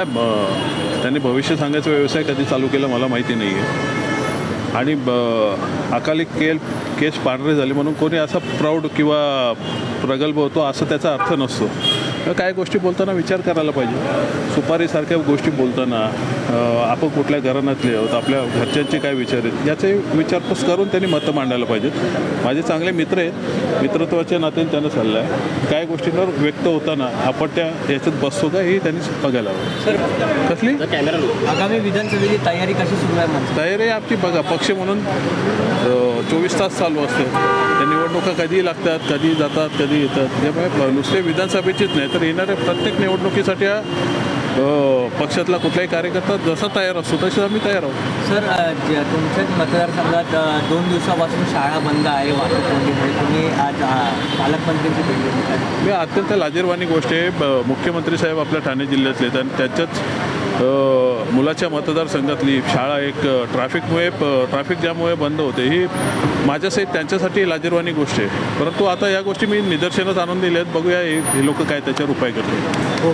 काय ब- त्यांनी भविष्य सांगायचा व्यवसाय कधी चालू केला मला माहिती नाही आहे आणि ब अकाली केल केस पांढरे झाले म्हणून कोणी असा प्राऊड किंवा प्रगल्भ होतो असं त्याचा अर्थ नसतो. तर काय गोष्टी बोलताना विचार करायला पाहिजे. सुपारीसारख्या गोष्टी बोलताना आपण कुठल्या घराण्यातले आहोत आपल्या घरच्यांचे काय विचार आहेत याचे विचारपूस करून त्यांनी मतं मांडायला पाहिजेत. माझे चांगले मित्र आहेत मित्रत्वाच्या नात्याने त्यांना सल्ला आहे काय गोष्टींवर व्यक्त होताना आपण त्या याच्यात बसतो का हे त्यांनी बघायला हवं. सर कसली? आगामी विधानसभेची तयारी कशी सुरू आहे तयारी आपली बघा पक्ष म्हणून चोवीस तास चालू असते. त्या निवडणुका कधी लागतात कधी जातात कधी येतात. त्यामुळे नुसते विधानसभेचीच नाही तर येणाऱ्या प्रत्येक निवडणुकीसाठी हा पक्षातला कुठलाही कार्यकर्ता जसा तयार असतो तसे आम्ही तयार आहोत. सर तुमच्याच मतदारसंघात दोन दिवसापासून शाळा बंद आहे वाहतूक तुम्ही आज पालकमंत्र्यांची भेट घेतली काय ही अत्यंत लाजीरवाणी गोष्ट आहे. मुख्यमंत्री साहेब आपल्या ठाणे जिल्ह्यातले आहेत आणि त्याच्याच मुलाच्या मतदारसंघातली शाळा एक ट्रॅफिकमुळे ट्रॅफिक जॅममुळे बंद होते ही माझ्यासाठी त्यांच्यासाठी लाजीरवाणी गोष्ट आहे. परंतु आता या गोष्टी मी निदर्शनात आणून दिल्या आहेत बघूया हे हे लोक काय त्याच्यावर उपाय करतील.